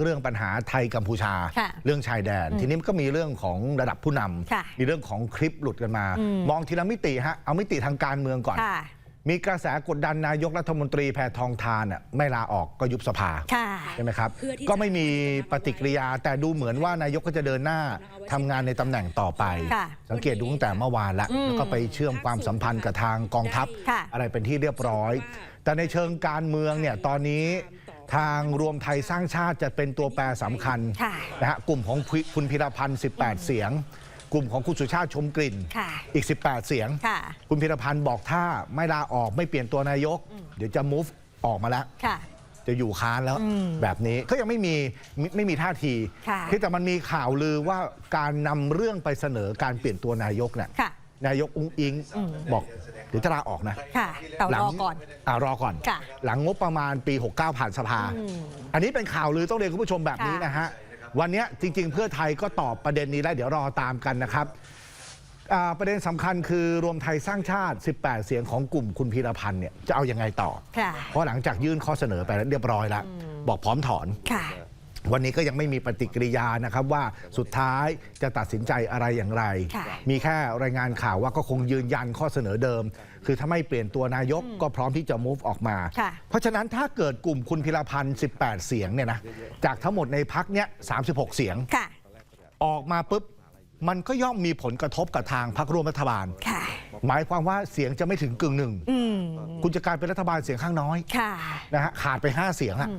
เรื่องปัญหาไทยกัมพูชาค่ะเรื่องชายแดน ทีนี้มันก็มีเรื่องของระดับผู้นำค่ะมีเรื่องของคลิปหลุดกันมาอืมมองทีละมิติฮะเอามิติทางการเมืองก่อนค่ะมีกระแสกดดันนายกรัฐมนตรีแพทองทานอะไม่ลาออกก็ยุบสภาค่ะใช่ไหมครับเพื่อที่จะก็ไม่มีปฏิกิริยาแต่ดูเหมือนว่านายกก็จะเดินหน้าทำงานในตำแหน่งต่อไปค่ะสังเกตดูตั้งแต่เมื่อวานละอืมแล้วก็ไปเชื่อมความสัมพันธ์กับทางกองทัพค่ะอะไรเป็นที่เรียบร้อย แต่ในเชิงการเมืองเนี่ยตอนนี้ ทางรวมไทยสร้างชาติจะเป็นตัวแปรสำคัญค่ะนะฮะกลุ่มของคุณพิรพันธ์ 18 เสียง กลุ่มของคุณสุชาติชมกลิ่นค่ะอีก 18 เสียงค่ะคุณพิรพันธ์บอกถ้าไม่ลาออกไม่เปลี่ยนตัวนายก เดี๋ยวจะ move ออกมาแล้วค่ะจะอยู่ค้านแล้วอืมแบบนี้ก็ยังไม่มีไม่ไม่มีท่าทีค่ะที่แต่มันมีข่าวลือว่าการนำเรื่องไปเสนอการเปลี่ยนตัวนายกเนี่ยค่ะ นายกอุ้งอิงบอกเดี๋ยวจะลาออกนะค่ะแต่รอก่อนอ่ารอก่อนค่ะหลังงบประมาณปี 69 ผ่านสภา อันนี้เป็นข่าวลือต้องเรียนคุณผู้ชมแบบนี้ค่ะนะฮะ วันเนี้ยจริง ๆ เพื่อไทยก็ตอบประเด็นนี้แล้วเดี๋ยวรอตามกันนะครับอ่าประเด็นสำคัญคือรวมไทยสร้างชาติ 18 เสียงของกลุ่มคุณพีรพันธ์เนี่ยจะเอายังไงต่อค่ะเพราะหลังจากยื่นข้อเสนอไปแล้วเรียบร้อยแล้ว บอกพร้อมถอนค่ะ วันนี้ก็ยังไม่มีปฏิกิริยานะครับว่าสุดท้ายจะตัดสินใจอะไรอย่างไร ค่ะมีแค่รายงานข่าวว่าก็คงยืนยันข้อเสนอเดิม คือถ้าไม่เปลี่ยนตัวนายกก็พร้อมที่จะ move ออกมา ค่ะ เพราะฉะนั้นถ้าเกิดกลุ่มคุณพิรพันธ์ 18 เสียงเนี่ยนะจากทั้งหมดในพักเนี้ย 36 เสียง ค่ะ ออกมาปุ๊บ มันก็ย่อมมีผลกระทบกับทางพักร่วมรัฐบาล ค่ะ หมายความว่าเสียงจะไม่ถึงกึ่งหนึ่ง อืม คุณจะกลายเป็นรัฐบาลเสียงข้างน้อยค่ะ นะฮะขาดไป 5 เสียงอะ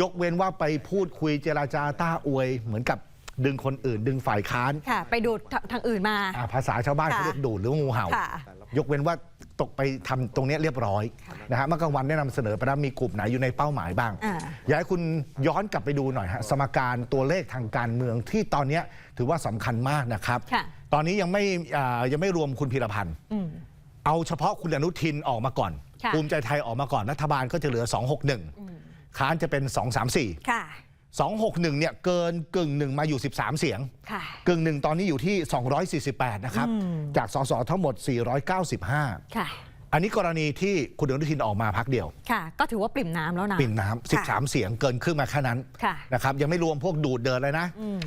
ยกเว้นว่าไปพูดคุยเจราจาต้าอวย เหมือนกับดึงคนอื่น ดึงฝ่ายค้านค่ะ ไปดูททางอื่นมา อ่าภาษาชาวบ้านค่ะเขาเรียกดูดหรือว่างูเห่า ค่ะ ยกเว้นว่าตกไปทำตรงเนี้ยเรียบร้อยนะฮะเมื่อกลางวันได้นำเสนอไปแล้วมีกลุ่มไหนอยู่ในเป้าหมายบ้าง อ่า อยากให้คุณย้อนกลับไปดูหน่อยฮะสมการตัวเลขทางการเมืองที่ตอนเนี้ยถือว่าสำคัญมากนะครับ ค่ะ ตอนนี้ยังไม่อ่ายังไม่รวมคุณพีรพันธ์อืม เอาเฉพาะคุณอนุทินออกมาก่อน ค่ะ ภูมิใจไทยออกมาก่อนรัฐบาลก็จะเหลือ 261 ค้านจะเป็น 234 ค่ะ 261 เนี่ยเกินกึ่งหนึ่งมาอยู่ 13 เสียง ค่ะ กึ่งหนึ่งตอนนี้อยู่ที่ 248 นะครับ จากสสทั้งหมด 495 ค่ะ อันนี้กรณีที่คุณอนุทินออกมาพักเดียว ค่ะ ก็ถือว่าปริ่มน้ำแล้วนะ ปิ่นน้ำ13 เสียงเกินครึ่งมาแค่นั้นค่ะ นะครับยังไม่รวมพวกดูดเดินเลยนะ อืม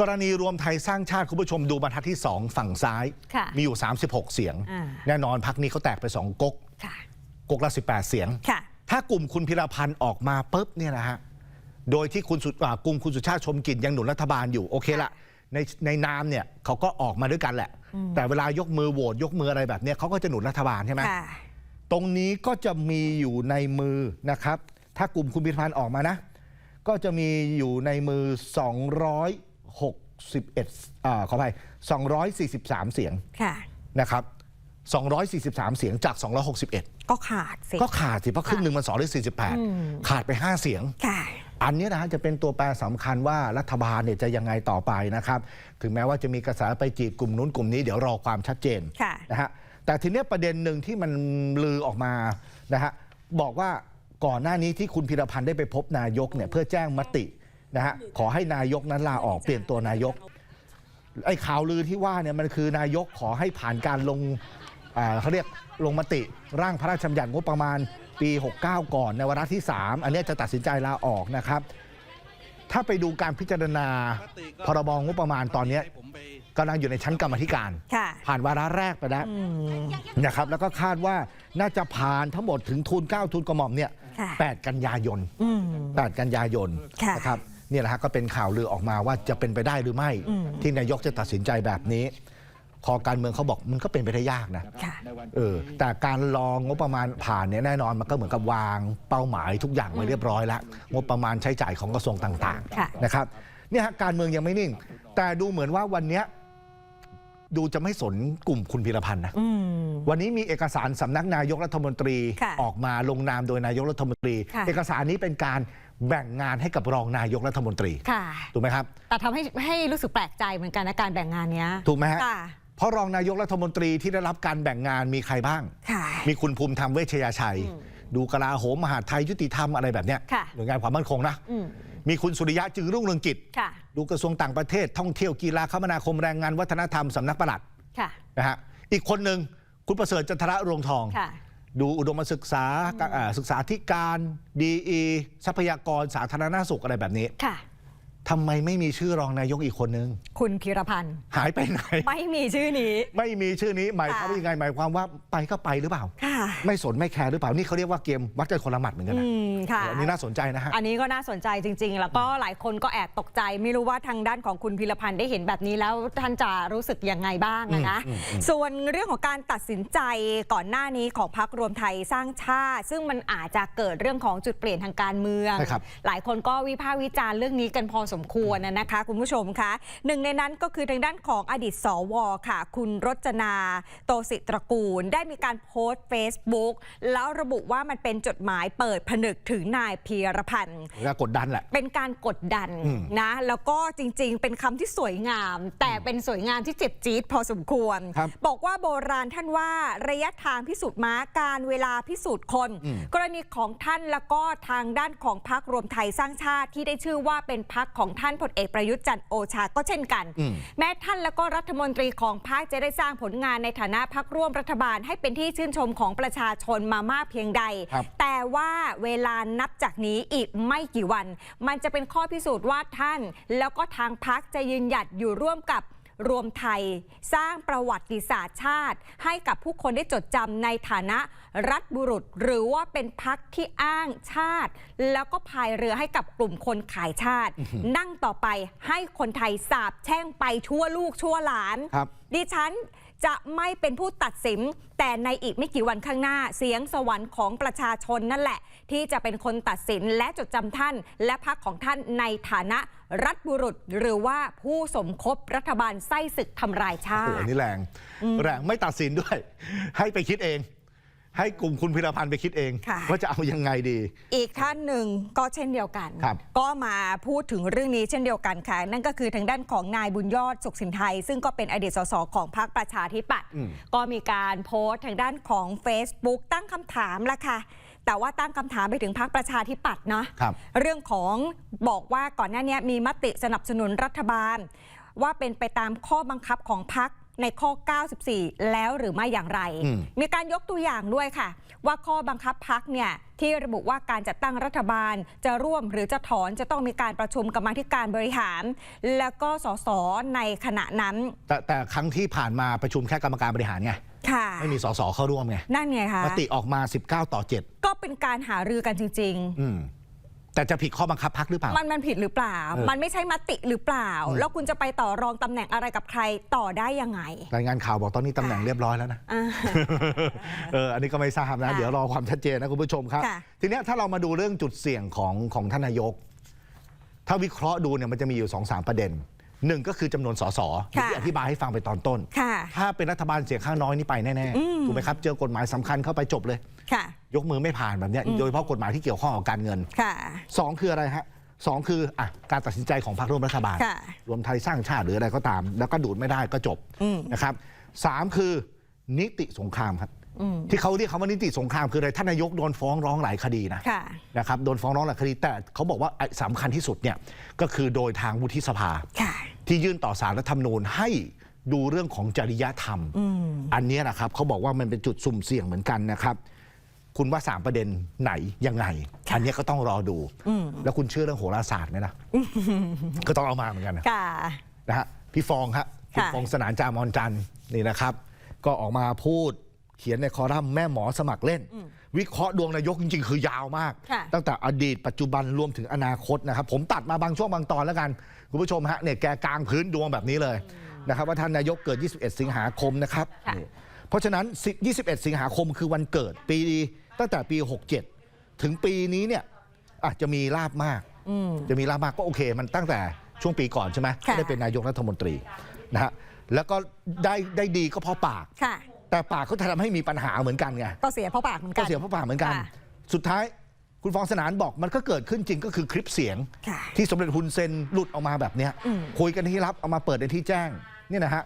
กรณีรวมไทยสร้างชาติคุณผู้ชมดูบรรทัดที่ 2 ฝั่งซ้าย ค่ะมีอยู่ 36 เสียง อ่า แน่นอนพักนี้เขาแตกไป 2ก๊กค่ะ ก๊กละ 18 เสียง ค่ะ ถ้ากลุ่มคุณพิรพันธ์ออกมาปุ๊บเนี่ยนะฮะโดยที่คุณสุอ่ากลุ่มคุณสุชาติชมกลิ่นยังหนุนรัฐบาลอยู่โอเคละในในนามเนี่ยเขาก็ออกมาด้วยกันแหละ แต่เวลายกมือโหวตยกมืออะไรแบบเนี้ยเขาก็จะหนุนรัฐบาลใช่ไหมค่ะตรงนี้ก็จะมีอยู่ในมือนะครับ ถ้ากลุ่มคุณพิรพันธ์ออกมานะ ก็จะมีอยู่ในมือ 261อ่าขออภัย243 เสียงค่ะนะครับ 243 เสียงจาก 261 ก็ขาดสิ ก็ขาดสิ เพราะครึ่งหนึ่งมัน248 ขาดไป 5 เสียงค่ะอันนี้นะฮะจะเป็นตัวแปรสำคัญว่ารัฐบาลเนี่ยจะยังไงต่อไปนะครับ ถึงแม้ว่าจะมีกระแสไปจีบกลุ่มนู้นกลุ่มนี้เดี๋ยวรอความชัดเจนค่ะนะฮะแต่ทีเนี้ยประเด็นหนึ่งที่มันลือออกมานะฮะบอกว่าก่อนหน้านี้ที่คุณพิรพันธ์ได้ไปพบนายกเนี่ยเพื่อแจ้งมตินะฮะขอให้นายกนั้นลาออกเปลี่ยนตัวนายกไอ้ข่าวลือที่ว่าเนี่ยมันคือนายกขอให้ผ่านการลงอ่า เขาเรียกลงมติร่างพระราชบัญญัติงบประมาณปี 69 ก่อนในวาระที่ 3 อันเนี้ยจะตัดสินใจลาออกนะครับ ถ้าไปดูการพิจารณาพรบงบประมาณตอนเนี้ยกำลังอยู่ในชั้นกรรมาธิการค่ะผ่านวาระแรกไปแล้วอืมนะครับ แล้วก็คาดว่าน่าจะผ่านทั้งหมดถึงทุน 9 ทุนกระหม่อมเนี่ยค่ะ8กันยายนอืม8กันยายนค่ะนะครับเนี่ยแหละฮะก็เป็นข่าวลือออกมาว่าจะเป็นไปได้หรือไม่อืมที่นายกจะตัดสินใจแบบนี้ คอการเมืองเขาบอกมันก็เป็นไปได้ยากนะค่ะ เออแต่การรองงบประมาณผ่านเนี่ยแน่นอนมันก็เหมือนกับวางเป้าหมายทุกอย่างไว้เรียบร้อยแล้วงบประมาณใช้จ่ายของกระทรวงต่างค่ะ ๆนะครับเนี่ยฮะการเมืองยังไม่นิ่ง แต่ดูเหมือนว่าวันเนี้ยดูจะไม่สนกลุ่มคุณพีรพันธ์นะ อืม วันนี้มีเอกสารสำนักนายกรัฐมนตรีค่ะออกมาลงนามโดยนายกรัฐมนตรี ค่ะ เอกสารนี้เป็นการแบ่งงานให้กับรองนายกรัฐมนตรีค่ะ ถูกไหมครับแต่ทำให้ให้รู้สึกแปลกใจเหมือนกันนะการแบ่งงานเนี้ยถูกไหมฮะ ค่ะ เพราะรองนายกรัฐมนตรีที่ได้รับการแบ่งงานมีใครบ้างค่ะมีคุณภูมิธรรมเวชยชัย ดูกลาโหมมหาดไทยยุติธรรมอะไรแบบเนี้ยค่ะหน่วยงานความมั่นคงนะอืมมีคุณสุริยะจึงรุ่งเรืองกิจค่ะดูกระทรวงต่างประเทศท่องเที่ยวกีฬาคมนาคมแรงงานวัฒนธรรมสำนักปลัดค่ะนะฮะอีกคนหนึ่งคุณประเสริฐจันทระรวงทองค่ะดูอุดมศึกษาอ่าศึกษาธิการดีอีทรัพยากรสาธารณสุขอะไรแบบนี้ค่ะ ทำไมไม่มีชื่อรองนายกอีกคนนึง คุณพีรพันธ์หายไปไหน ไม่มีชื่อนี้ ไม่มีชื่อนี้หมายความค่ะว่ายังไงหมายความว่าไปก็ไปหรือเปล่า ค่ะ ไม่สนไม่แคร์หรือเปล่า นี่เขาเรียกว่าเกมวัดกันคนละหมัดเหมือนกันอืนะมค่ะ อันนี้น่าสนใจนะฮะ อันนี้ก็น่าสนใจจริง ๆ แล้วก็หลายคนก็แอบตกใจ ไม่รู้ว่าทางด้านของคุณพีรพันธ์ได้เห็นแบบนี้แล้วท่านจะรู้สึกยังไงบ้างอะนะ อืมอืมอืม ส่วนเรื่องของการตัดสินใจก่อนหน้านี้ของพรรครวมไทยสร้างชาติ ซึ่งมันอาจจะเกิดเรื่องของจุดเปลี่ยนทางการเมือง ใช่ครับ หลายคนก็วิพากษ์วิจารณ์เรื่องนี้กันพอสมควรนะนะคะ คุณผู้ชมคะหนึ่งในนั้นก็คือทางด้านของอดีตสวค่ะ คุณรจนาโตสิตระกูล ได้มีการโพสต์ Facebook แล้วระบุว่ามันเป็นจดหมายเปิดผนึกถึงนายพีรพันธ์แล้วกดดันแหละ เป็นการกดดันอืม นะ แล้วก็จริงๆ เป็นคำที่สวยงาม แต่เป็นสวยงามที่เจ็บจี๊ดพอสมควร ครับ บอกว่าโบราณท่านว่าระยะทางพิสูจน์ม้าการเวลาพิสูจน์คน อืม กรณีของท่านแล้วก็ทางด้านของพรรครวมไทยสร้างชาติที่ได้ชื่อว่าเป็นพรรคของท่านพลเอกประยุทธ์จันทร์โอชาก็เช่นกันอืมแม้ท่านแล้วก็รัฐมนตรีของพรรคจะได้สร้างผลงานในฐานะพรรคร่วมรัฐบาลให้เป็นที่ชื่นชมของประชาชนมามากเพียงใดครับแต่ว่าเวลานับจากนี้อีกไม่กี่วัน มันจะเป็นข้อพิสูจน์ว่าท่าน แล้วก็ทางพักจะยืนหยัดอยู่ร่วมกับ รวมไทย สร้างประวัติศาสตร์ชาติ ให้กับผู้คนได้จดจำในฐานะรัฐบุรุษ หรือว่าเป็นพักที่อ้างชาติ แล้วก็พายเรือให้กับกลุ่มคนขายชาติ นั่งต่อไปให้คนไทยสาบแช่งไปชั่วลูกชั่วหลานครับดิฉัน จะไม่เป็นผู้ตัดสิน แต่ในอีกไม่กี่วันข้างหน้า เสียงสวรรค์ของประชาชนนั่นแหละ ที่จะเป็นคนตัดสินและจดจำท่าน และพักของท่านในฐานะรัฐบุรุษ หรือว่าผู้สมคบรัฐบาลไส้ศึกทำลายชาโอ้โหตินี่แรง แรงไม่ตัดสินด้วย ให้ไปคิดเอง ให้กลุ่มคุณพิรพันธ์ไปคิดเองค่ะ ว่าจะเอายังไงดี อีกท่านหนึ่งก็เช่นเดียวกัน ครับ ก็มาพูดถึงเรื่องนี้เช่นเดียวกันค่ะ นั่นก็คือทางด้านของนายบุญยอดสุขสินไทย ซึ่งก็เป็นอดีตสสของพรรคประชาธิปัตย์อืม ก็มีการโพสต์ทางด้านของ Facebook ตั้งคำถามละค่ะ แต่ว่าตั้งคำถามไปถึงพรรคประชาธิปัตย์เนาะ ครับ เรื่องของบอกว่าก่อนหน้านี้มีมติสนับสนุนรัฐบาล ว่าเป็นไปตามข้อบังคับของพรรค ในข้อ 94 แล้วหรือไม่อย่างไรอืมมีการยกตัวอย่างด้วยค่ะ ว่าข้อบังคับพักเนี่ยที่ระบุว่าการจัดตั้งรัฐบาลจะร่วมหรือจะถอนจะต้องมีการประชุมกรรมาธิการบริหาร แล้วก็สสในขณะนั้น แต่แต่ครั้งที่ผ่านมาประชุมแค่กรรมการบริหารไงค่ะไม่มีสสเข้าร่วมไงนั่นไงคะมติออกมา 19 ต่อก็เป็นการหารือกันจริง7อืม แต่จะผิดข้อบังคับพักหรือเปล่าๆมันมันผิดหรือเปล่า เออมันไม่ใช่มติหรือเปล่า อืม แล้วคุณจะไปต่อรองตำแหน่งอะไรกับใครต่อได้ยังไงรายงานข่าวบอกตอนนี้ตำแหน่งเรียบร้อยแล้วนะ อ่า เออ อันนี้ก็ไม่ทราบนะ ค่ะเดี๋ยวรอความชัดเจนนะคุณผู้ชมครับ ค่ะ ทีเนี้ยถ้าเรามาดูเรื่องจุดเสี่ยงของของท่านนายก ถ้าวิเคราะห์ดูเนี่ยมันจะมีอยู่2อสามประเด็น หนึ่งก็คือจำนวนสสค่ะที่อธิบายให้ฟังไปตอนต้นค่ะถ้าเป็นรัฐบาลเสียงข้างน้อยนี่ไปแน่อืมๆถูกไหมครับ เจอกฎหมายสำคัญเข้าไปจบเลยค่ะยกมือไม่ผ่านแบบเนี้ยโดยเฉพาะกฎหมายที่เกี่ยวข้องกับการเงินค่ะสองคืออะไรฮะสองคืออะการตัดสินใจของพรรคร่วมรัฐบาลค่ะรวมไทยสร้างชาติหรืออะไรก็ตาม แล้วก็ดูดไม่ได้ก็จบอืมนะครับสามคือนิติสงครามครับอืมที่เขาเรียกคำว่านิติสงครามคืออะไรท่านนายกโดนฟ้องร้องหลายคดีนะค่ะนะครับโดนฟ้องร้องหลายคดีแต่เขาบอกว่าไอ้สำคัญที่สุดเนี่ยก็คือโดยทางวุฒิสภาค่ะ ที่ยื่นต่อสารรัฐธรรมนูญให้ดูเรื่องของจริยธรรมอืมอันเนี้ยนะครับเขาบอกว่ามันเป็นจุดสุ่มเสี่ยงเหมือนกันนะครับ คุณว่าสามประเด็นไหนยังไงค่ะอันเนี้ยก็ต้องรอดูอืมแล้วคุณเชื่อเรื่องโหราศาสตร์ไหมนะก็ต้องเอามาเหมือนกันนะค่ะนะฮะพี่ฟองฮะคุณค่ะฟองสนานจามอนจันทร์นี่นะครับ ก็ออกมาพูด เขียนในคอลัมน์แม่หมอสมัครเล่น วิเคราะห์ดวงนายกจริงๆ คือยาวมากค่ะตั้งแต่อดีตปัจจุบันรวมถึงอนาคตนะครับ ผมตัดมาบางช่วงบางตอนแล้วกัน คุณผู้ชมฮะเนี่ยแกกลางพื้นดวงแบบนี้เลยนะครับว่าท่านนายกเกิด 21 สิงหาคมนะครับค่ะนี่เพราะฉะนั้น 21 สิงหาคมคือวันเกิดปีตั้งแต่ปี 67 ถึงปีนี้เนี่ยอาจจะมีลาบมากอืมจะมีลาบมากก็โอเค มันตั้งแต่ช่วงปีก่อนใช่ไหมค่ะที่ได้เป็นนายกรัฐมนตรีนะฮะแล้วก็ได้ได้ดีก็เพราะปากค่ะ แต่ปากเขาทำให้มีปัญหาเหมือนกันไงก็เสียเพราะปากเหมือนกัก็น เสียเพราะปากเหมือนกัน ค่ะสุดท้ายคุณฟองสนานบอกมันก็เกิดขึ้นจริงก็คือคลิปเสียง ค่ะที่สมเด็จฮุนเซนหลุดออกมาแบบเนี้ยอืม คุยกันที่ลับเอามาเปิดในที่แจ้งเนี่ยนะฮะ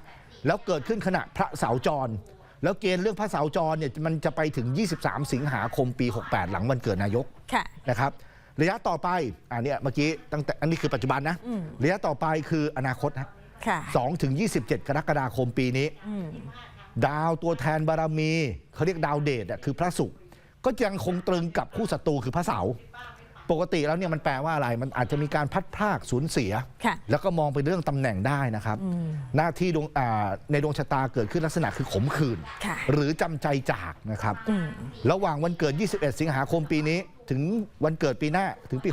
แล้วเกิดขึ้นขณะพระเสาจร แล้วเกณฑ์เรื่องพระเสาจรเนี่ยมันจะไปถึง 23 สิงหาคมปี 68 หลังวันเกิดนายก ค่ะ นะครับระยะต่อไปอันเนี้ยเมื่อกี้ตั้งแต่อันนี้คือปัจจุบันนะ อืม ระยะต่อไปคืออนาคตนะค่ะ2ถึง27 กรกฎาคมปีนี้ อืม ดาวตัวแทนบารมีเขาเรียกดาวเดชอะคือพระศุกร์ก็ยังคงตรึงกับคู่ศัตรูคือพระเสาร์ปกติแล้วเนี่ยมันแปลว่าอะไร มันอาจจะมีการพัดพรากสูญเสียค่ะแล้วก็มองเป็นเรื่องตำแหน่งได้นะครับ หน้าที่ดวงอ่าในดวงชะตาเกิดขึ้นลักษณะคือขมขื่นค่ะหรือจำใจจากนะครับอืมระหว่างวันเกิด 21 สิงหาคมปีนี้ ถึงวันเกิดปีหน้าถึงปี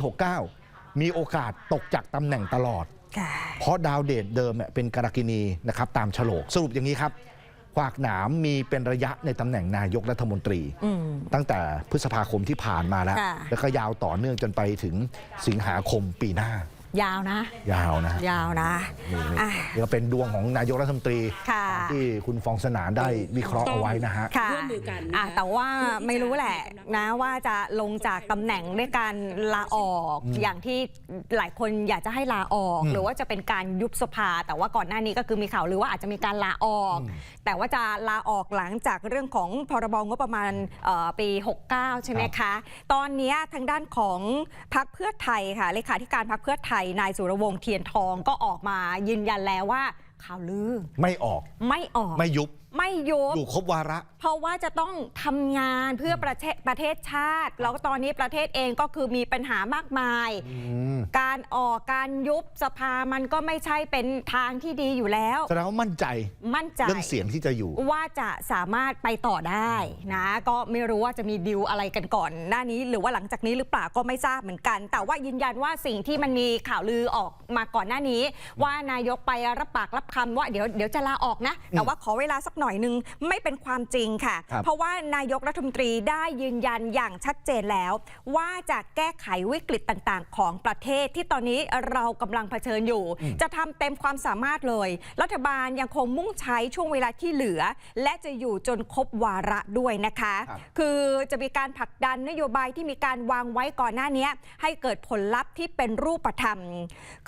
69 มีโอกาสตกจากตำแหน่งตลอดค่ะเพราะดาวเดชเดิมเนี่ยเป็นกรกินีนะครับตามฉลกสรุปอย่างนี้ครับ ขวากหนามมีเป็นระยะในตำแหน่งนายกรัฐมนตรี อืม ตั้งแต่พฤษภาคมที่ผ่านมาแล้ว ค่ะ แล้วก็ยาวต่อเนื่องจนไปถึงสิงหาคมปีหน้า ยาวนะ ยาวนะยาวนะนี่นี่อะ นี่ก็เป็นดวงของนายกรัฐมนตรี ค่ะ ที่คุณฟองสนานได้วิเคราะห์เอาไว้นะฮะ ค่ะร่วมมือกันนะคะอะแต่ว่าเพื่อที่จะไม่รู้แหละให้กำลังนะว่าจะลงจากตำแหน่งด้วยการลาออกอย่างที่หลายคนอยากจะให้ลาออก อืมหรือว่าจะเป็นการยุบสภา แต่ว่าก่อนหน้านี้ก็คือมีข่าวหรือว่าอาจจะมีการลาออกแต่ว่าจะลาออกหลังจากเรื่องของพรบงบประมาณเอ่อปี 69 ใช่ไหมคะ ตอนเนี้ยทางด้านของพักเพื่อไทยค่ะเลขาธิการพักเพื่อไทยนายสุรวงศ์เทียนทองก็ออกมายืนยันแล้วว่าข่าวลือ ไม่ออกไม่ออก ไม่ยุบ ไม่ยุบอยู่ครบวาระ เพราะว่าจะต้องทำงานเพื่อประเทศประเทศชาติ แล้วตอนนี้ประเทศเองก็คือมีปัญหามากมายการออกการยุบสภามันก็ไม่ใช่เป็นทางที่ดีอยู่แล้ว แสดงว่ามั่นใจมั่นใจ เรื่องเสียงที่จะอยู่ ว่าจะสามารถไปต่อได้นะ ก็ไม่รู้ว่าจะมีดิวอะไรกันก่อน หน้านี้หรือว่าหลังจากนี้หรือเปล่าก็ไม่ทราบเหมือนกัน แต่ว่ายืนยันว่าสิ่งที่มันมีข่าวลือออกมาก่อนหน้านี้ ว่านายกไปรับปากรับคำว่าเดี๋ยวเดี๋ยวจะลาออกนะ แต่ว่าขอเวลาสักหน่อยนึงไม่เป็นความจริงค่ะครับเพราะว่านายกรัฐมนตรีได้ยืนยันอย่างชัดเจนแล้ว ว่าจะแก้ไขวิกฤตต่างๆ ของประเทศที่ตอนนี้เรากำลังเผชิญอยู่ จะทำเต็มความสามารถเลย รัฐบาลยังคงมุ่งใช้ช่วงเวลาที่เหลือ และจะอยู่จนครบวาระด้วยนะคะครับคือจะมีการผลักดันนโยบายที่มีการวางไว้ก่อนหน้านี้ให้เกิดผลลัพธ์ที่เป็นรูปธรรม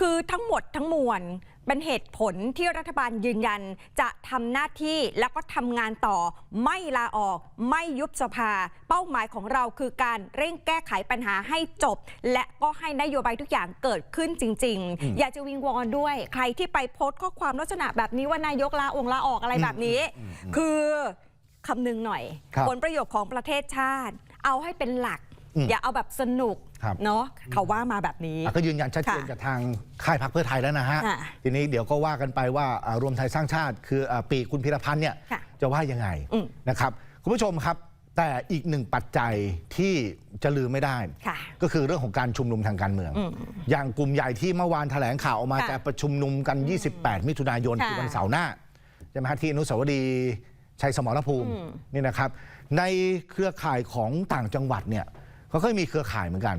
คือทั้งหมดทั้งมวล เป็นเหตุผลที่รัฐบาลยืนยัน จะทำหน้าที่แล้วก็ทำงานต่อ ไม่ลาออก ไม่ยุบสภา เป้าหมายของเราคือการเร่งแก้ไขปัญหาให้จบ และก็ให้นโยบายทุกอย่างเกิดขึ้นจริง ๆ อยากจะวิงวอนด้วย ใครที่ไปโพสต์ข้อความลักษณะแบบนี้ว่านายกลาองลาออกอะไรแบบนี้ คือคำนึงหน่อยครับผลประโยชน์ของประเทศชาติ เอาให้เป็นหลักอืมอย่าเอาแบบสนุก ครับเนาะเขาว่ามาแบบนี้อะก็ยืนยันชัดเจนค่ะจากทางค่ายพักเพื่อไทยแล้วนะฮะค่ะทีนี้เดี๋ยวก็ว่ากันไปว่าอ่ารวมไทยสร้างชาติ คืออ่าปีกคุณพิรพันธ์เนี่ยค่ะจะว่ายังไงอืมนะครับคุณผู้ชมครับ แต่อีกหนึ่งปัจจัยที่จะลืมไม่ได้ค่ะก็คือเรื่องของการชุมนุมทางการเมืองอืมอย่างกลุ่มใหญ่ที่เมื่อวานแถลงข่าวออกมาค่ะจะประชุมนุมกัน 28 มิถุนายนค่ะคือวันเสาร์หน้าใช่ไหมฮะที่อนุสาวรีย์ชัยสมรภูมิอืมนี่นะครับ ในเครือข่ายของต่างจังหวัดเนี่ย เขาเคยมีเครือข่ายเหมือนกัน